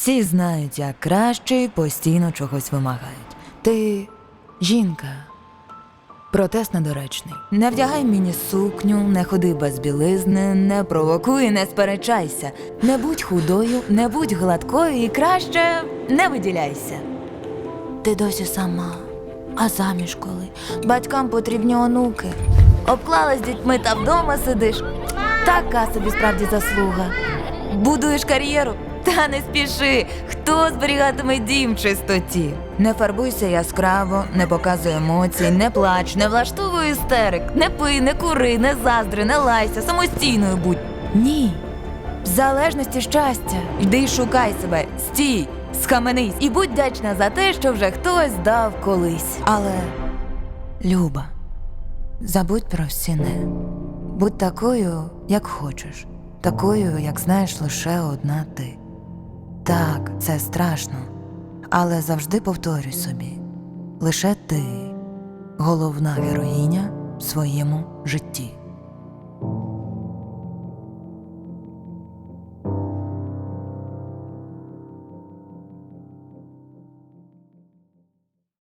Всі знають, як краще і постійно чогось вимагають. Ти жінка. Протест недоречний. Не вдягай мені сукню, не ходи без білизни, не провокуй, не сперечайся. Не будь худою, не будь гладкою і краще не виділяйся. Ти досі сама, а заміж коли? Батькам потрібні онуки. Обклалась дітьми та вдома сидиш. Така собі справді заслуга. Будуєш кар'єру, та не спіши. Хто зберігатиме дім в чистоті? Не фарбуйся яскраво, не показуй емоцій, не плач, не влаштовуй істерик, не пий, не кури, не заздри, не лайся, самостійною будь. Ні. В залежності щастя. Йди шукай себе, стій, схаменись і будь вдячна за те, що вже хтось дав колись. Але, Люба, забудь про всі не. Будь такою, як хочеш, такою, як знаєш лише одна ти. Так, це страшно, але завжди повторюй собі: лише ти головна героїня в своєму житті.